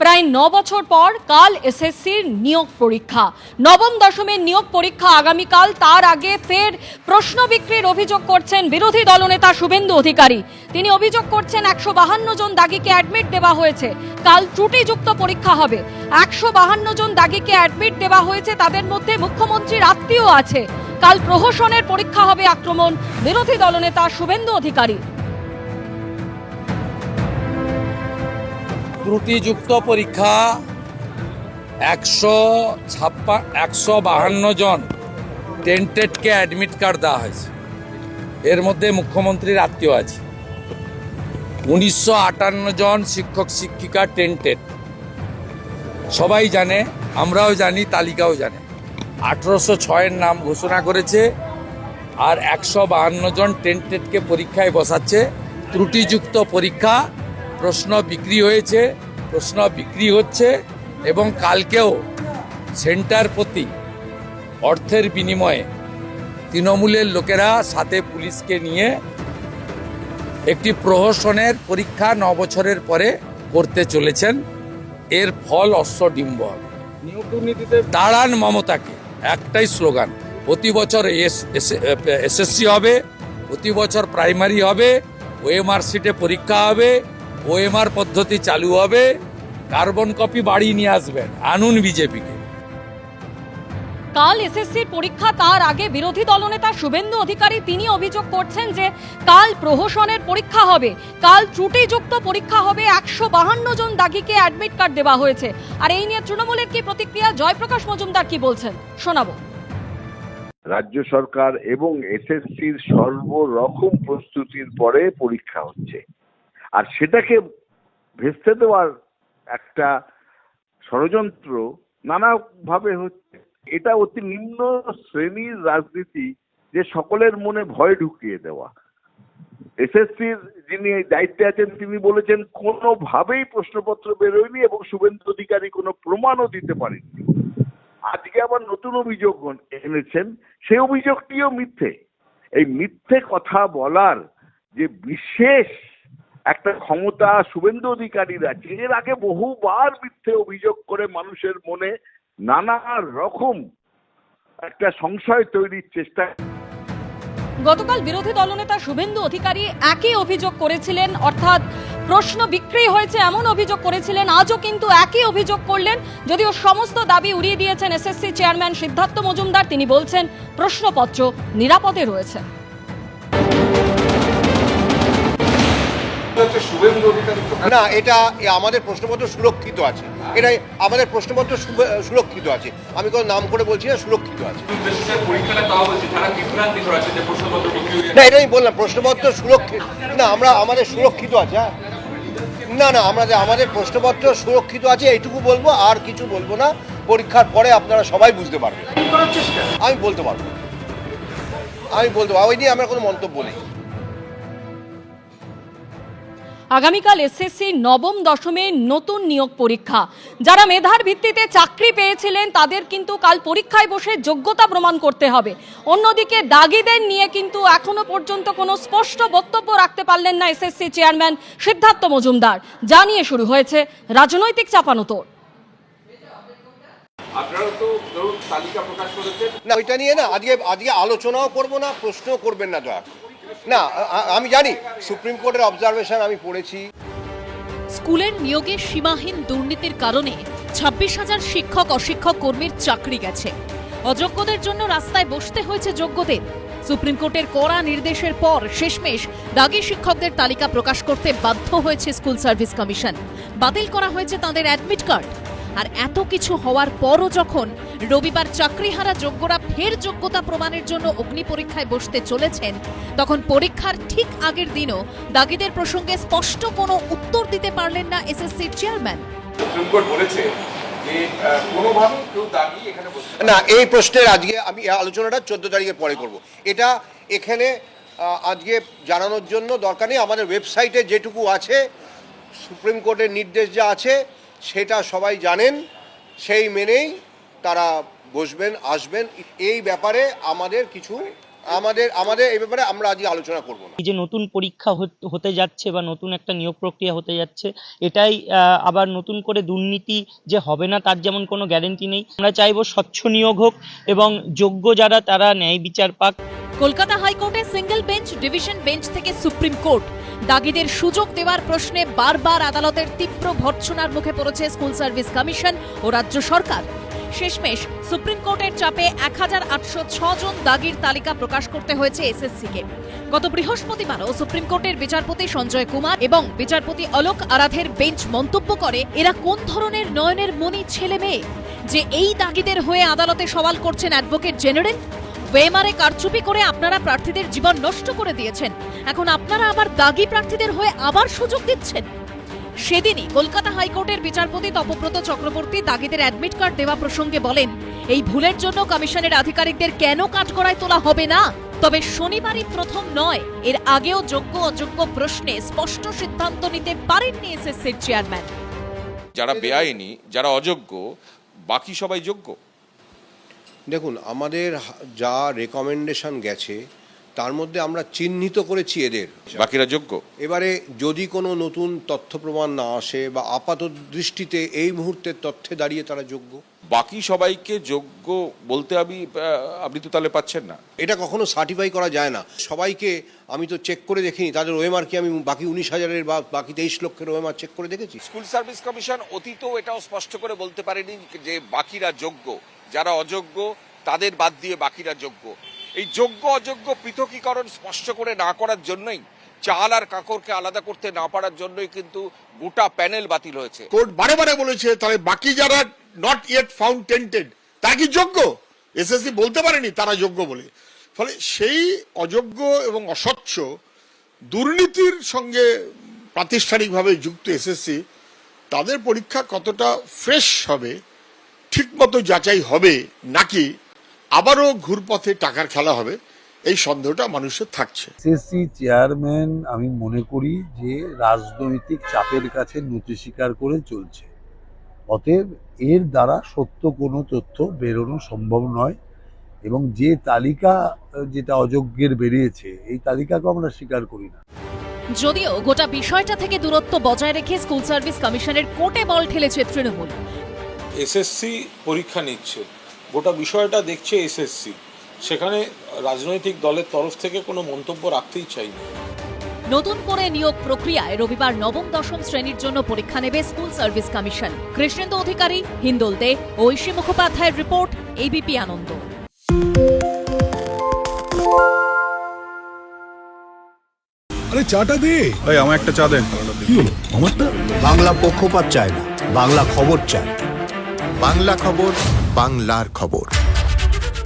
প্রায় ন বছর পর কাল এসএসসির নিয়োগ পরীক্ষা। নবম দশমের নিয়োগ পরীক্ষা আগামীকাল, তার আগে ফের প্রশ্ন বিক্রির অভিযোগ করছেন বিরোধী দলনেতা শুভেন্দু অধিকারী। তিনি অভিযোগ করছেন একশো বাহান্ন জন দাগিকে অ্যাডমিট দেওয়া হয়েছে, কাল ত্রুটিযুক্ত পরীক্ষা হবে। একশো বাহান্ন জন দাগিকে অ্যাডমিট দেওয়া হয়েছে, তাদের মধ্যে মুখ্যমন্ত্রীর আত্মীয় আছে। কাল প্রহসনের পরীক্ষা হবে আক্রমণ, বিরোধী দলনেতা শুভেন্দু অধিকারী। ত্রুটিযুক্ত পরীক্ষা একশো ছাপ্পা একশো বাহান্ন জন টেন্টেডকে অ্যাডমিট কার্ড দেওয়া হয়েছে। এর মধ্যে মুখ্যমন্ত্রীর আত্মীয় আছে। উনিশশো আটান্ন জন শিক্ষক, শিক্ষিকা টেন্টেড। সবাই জানে, আমরাও জানি, তালিকাও জানে। আঠেরোশো ছয়ের নাম ঘোষণা করেছে আর একশো বাহান্ন জন টেন্টেডকে পরীক্ষায় বসাচ্ছে। ত্রুটিযুক্ত পরীক্ষা প্রশ্ন বিক্রি হয়েছে প্রশ্ন বিক্রি হচ্ছে এবং কালকেও সেন্টার প্রতি অর্থের বিনিময়ে তৃণমূলের লোকেরা সাথে পুলিশকে নিয়ে একটি প্রহসনের পরীক্ষা ন বছরের পরে করতে চলেছেন। এর ফল অশ্বডিম্ব হবে। দাঁড়ান মমতাকে একটাই স্লোগান প্রতি বছর এসএসসি হবে প্রতি বছর প্রাইমারি হবে ওএমআর সিটে পরীক্ষা হবে ওএমআর পদ্ধতি চালু হবে কার্বন কপি বাড়ি নিয়ে আসবেন আনুন বিজেপিকে। কাল এসএসসির পরীক্ষা তার আগে বিরোধী দলনেতা শুভেন্দু অধিকারী তিনি অভিযোগ করছেন যে কাল প্রহসনের পরীক্ষা হবে। কাল ত্রুটিযুক্ত পরীক্ষা হবে একশো বাহান্ন জন দাগিকে অ্যাডমিট কার্ড দেওয়া হয়েছে। আর এই নিয়ে তৃণমূলের কি প্রতিক্রিয়া? জয়প্রকাশ মজুমদার কি বলছেন? শোনাবো। রাজ্য সরকার এবং এসএসসির সর্বরকম প্রস্তুতির পরে পরীক্ষা হচ্ছে। আর সেটাকে ভেস্তে দেওয়ার একটা ষড়যন্ত্র নানাভাবে হচ্ছে। এটা অতি নিম্ন শ্রেণির রাজনীতি যে সকলের মনে ভয় ঢুকিয়ে দেওয়া। এসএসসির যিনি দায়িত্বে আছেন, তিনি বলেছেন, কোনোভাবেই প্রশ্নপত্র বেরোয়নি এবং শুভেন্দু অধিকারী কোনো প্রমাণও দিতে পারেননি। আজকে আবার নতুন অভিযোগ এনেছেন, সেই অভিযোগটিও মিথ্যে। এই মিথ্যে কথা বলার যে বিশেষ একটা ক্ষমতা শুভেন্দু অধিকারীর আছে এর আগে বহুবার মিথ্যে অভিযোগ করে মানুষের মনে নানা রকম একটা সংশয় তৈরির চেষ্টা গতকাল বিরোধী দলনেতা শুভেন্দু অধিকারী একই অভিযোগ করেছিলেন, অর্থাৎ প্রশ্ন বিক্রি হয়েছে, এমন অভিযোগ করেছিলেন, আজও কিন্তু একই অভিযোগ করলেন, যদিও সমস্ত দাবি উড়িয়ে দিয়েছেন এসএসসি চেয়ারম্যান সিদ্ধার্থ মজুমদার। তিনি বলছেন, প্রশ্নপত্র নিরাপদে রয়েছে। না এটা আমাদের প্রশ্নপত্র সুরক্ষিত আছে। এটা আমাদের প্রশ্নপত্র সুরক্ষিত আছে। আমি কোনো নাম করে বলছি না সুরক্ষিত আছে। না এটা আমি বললাম প্রশ্নপত্র সুরক্ষিত না আমরা আমাদের সুরক্ষিত আছে হ্যাঁ। না না আমাদের আমাদের প্রশ্নপত্র সুরক্ষিত আছে এইটুকু বলব আর কিছু বলব না। পরীক্ষার পরে আপনারা সবাই বুঝতে পারবেন। আমি বলতে পারব আমি বলতে পারব ওই নিয়ে আমার কোনো মন্তব্য নেই। আগামীকাল এসএসসি নবম দশমের নতুন নিয়োগ পরীক্ষা। যারা মেধার ভিত্তিতে চাকরি পেয়েছিলেন তাদের কিন্তু কাল পরীক্ষায় বসে যোগ্যতা প্রমাণ করতে হবে। অন্যদিকে দাগিদের নিয়ে কিন্তু এখনও পর্যন্ত কোনো স্পষ্ট বক্তব্য রাখতে পারলেন না এসএসসি চেয়ারম্যান সিদ্ধার্থ মজুমদার। যা নিয়ে শুরু হয়েছে রাজনৈতিক চাপানোতর আপনারা তো তালিকা প্রকাশ করেছেন। না ওইটা নিয়ে না আজকে আজকে আলোচনাও করব না প্রশ্নও করবেন না দয়া। না আমি জানি সুপ্রিম কোর্টের অবজারভেশন আমি পড়েছি। স্কুলের নিয়োগে সীমাহীন দুর্নীতির কারণে ছাব্বিশ হাজার শিক্ষক অশিক্ষক কর্মীর চাকরি গেছে। অযোগ্যদের জন্য রাস্তায় বসতে হয়েছে যোগ্যদের। সুপ্রিম কোর্টের কড়া নির্দেশের পর শেষমেশ দাগি শিক্ষকদের তালিকা প্রকাশ করতে বাধ্য হয়েছে স্কুল সার্ভিস কমিশন। বাতিল করা হয়েছে তাদের অ্যাডমিট কার্ড। আর এত কিছু হওয়ার পরও যখন রবিবার চাকরিহারা যোগ্যরা ফের যোগ্যতা প্রমাণের জন্য অগ্নি পরীক্ষায় বসতে চলেছেন। তখন পরীক্ষার ঠিক আগের দিনও দাগিদের প্রসঙ্গে স্পষ্ট কোনো উত্তর দিতে পারলেন না এসএসসির চেয়ারম্যান। সুপ্রিম কোর্ট বলেছে না। এই প্রশ্নের আজকে আমি আলোচনাটা চোদ্দ তারিখের পরে করব। এটা এখানে আজকে জানানোর জন্য দরকার নেই। আমাদের ওয়েবসাইটে যেটুকু আছে সুপ্রিম কোর্টের নির্দেশ যা আছে সেটা সবাই জানেন। সেই মেনেই তারা বসবেন আসবেন এই ব্যাপারে আমাদের কিছু আমাদের আমাদের এই ব্যাপারে আমরা আজকে আলোচনা করব না। এই যে নতুন পরীক্ষা হত- হতে যাচ্ছে বা নতুন একটা নিয়োগ প্রক্রিয়া হতে যাচ্ছে এটাই আবার নতুন করে দুর্নীতি যে হবে না তার যেমন কোনো গ্যারেন্টি নেই। আমরা চাইব স্বচ্ছ নিয়োগ হোক এবং যোগ্য যারা তারা ন্যায় বিচার পাক। কলকাতা হাইকোর্টে সিঙ্গেল বেঞ্চ ডিভিশন বেঞ্চ থেকে সুপ্রিম কোর্ট। দাগিদের সুযোগ দেওয়ার প্রশ্নে বারবার আদালতের তীব্র ভর্ৎসনার মুখে পড়েছে স্কুল সার্ভিস কমিশন ও রাজ্য সরকার। শেষমেশ সুপ্রিম কোর্টের চাপে এক হাজার আটশো জন দাগির তালিকা প্রকাশ করতে হয়েছে এসএসসিকে। গত বৃহস্পতিবারও সুপ্রিম কোর্টের বিচারপতি সঞ্জয় কুমার এবং বিচারপতি অলোক আরাধের বেঞ্চ মন্তব্য করে, এরা কোন ধরনের নয়নের মনি ছেলে মেয়ে? যে এই দাগিদের হয়ে আদালতে সওয়াল করছেন অ্যাডভোকেট জেনারেল? ওয়েমারে কারচুপি করে আপনারা প্রার্থীদের জীবন নষ্ট করে দিয়েছেন। এখন আপনারা আবার দাগি প্রার্থীদের হয়ে আবার সুযোগ দিচ্ছেন? সেদিনই কলকাতা হাইকোর্টের বিচারপতি তপব্রত চক্রবর্তী দাগিদের অ্যাডমিট কার্ড দেওয়া প্রসঙ্গে বলেন এই ভুলের জন্য কমিশনের আধিকারিকদের কেন কাঠগড়ায় তোলা হবে না? তবে শনিবারই প্রথম নয়। এর আগেও যোগ্য অযোগ্য প্রশ্নে স্পষ্ট সিদ্ধান্ত নিতে পারেননি এসএসসির চেয়ারম্যান। যারা বেআইনি যারা অযোগ্য বাকি সবাই যোগ্য। দেখুন আমাদের যা রেকমেন্ডেশন গেছে তার মধ্যে আমরা চিহ্নিত করেছি এদের। বাকিরা যোগ্য? এবারে যদি কোনো নতুন তথ্য প্রমাণ না আসে বা আপাত দৃষ্টিতে এই মুহূর্তের তথ্যে দাঁড়িয়ে তারা যোগ্য? বাকি সবাইকে যোগ্য বলতে আমি আপনি তো তাহলে পাচ্ছেন না। এটা কখনো সার্টিফাই করা যায় না। সবাইকে আমি তো চেক করে দেখিনি তাদের ওএমআর কি আমি বাকি উনিশ হাজারের বা বাকি তেইশ লক্ষের ওএমআর চেক করে দেখেছি? স্কুল সার্ভিস কমিশন অতীতও এটাও স্পষ্ট করে বলতে পারেনি যে বাকিরা যোগ্য। যারা অযোগ্য তাদের বাদ দিয়ে বাকিরা যোগ্য। এই যোগ্য, অযোগ্য পৃথকীকরণ স্পষ্ট করে না করার জন্যই, চাল আর কাকরকে আলাদা করতে না পারার জন্যই কিন্তু গোটা প্যানেল বাতিল হয়েছে। কোর্ট বারে বারে বলেছে, তাহলে বাকি যারা নট ইয়েট ফাউন্ড টেন্টেড তারা কি যোগ্য? এসএসসি বলতে পারেনি তারা যোগ্য বলে। ফলে সেই অযোগ্য এবং অস্বচ্ছ দুর্নীতির সঙ্গে প্রাতিষ্ঠানিকভাবে যুক্ত এসএসসি, তাদের পরীক্ষা কতটা ফ্রেশ হবে, ঠিকমতো যাচাই হবে নাকি আবারও ঘুরপথে টাকার খেলা হবে। এই সন্দেহটা মানুষের থাকছে। এসএসসি চেয়ারম্যান আমি মনে করি যে রাজনৈতিক চাপের কাছে নতি স্বীকার করে চলছে। অতএব এর দ্বারা সত্য কোনো তথ্য বেরোনো সম্ভব নয় এবং যে তালিকা যেটা অযোগ্যের বেরিয়েছে এই তালিকাকে আমরা স্বীকার করি না। যদিও গোটা বিষয়টা থেকে দূরত্ব বজায় রেখে স্কুল সার্ভিস কমিশনের কোর্টে বল ঠেলেছে তৃণমূল। এসএসসি পরীক্ষা নিচ্ছে। গোটা বিষয়টা দেখছে এসএসসি সেখানে রাজনৈতিক দলের তরফ থেকে কোনো মন্তব্য রাখতেই চাই না। নতুন করে নিয়োগ প্রক্রিয়ায় রবিবার নবম দশম শ্রেণির জন্য পরীক্ষা নেবে school service commission. Krishnendu Adhikari Hindol De Oishi মুখোপাধ্যায়ের রিপোর্ট এবিপি আনন্দ। আরে চাটা দে। ভাই আমার একটা চা দেন। কি হলো? আমারটা? বাংলা পক্ষপাত চায় না বাংলা খবর চায়। বাংলা খবর বাংলার খবর।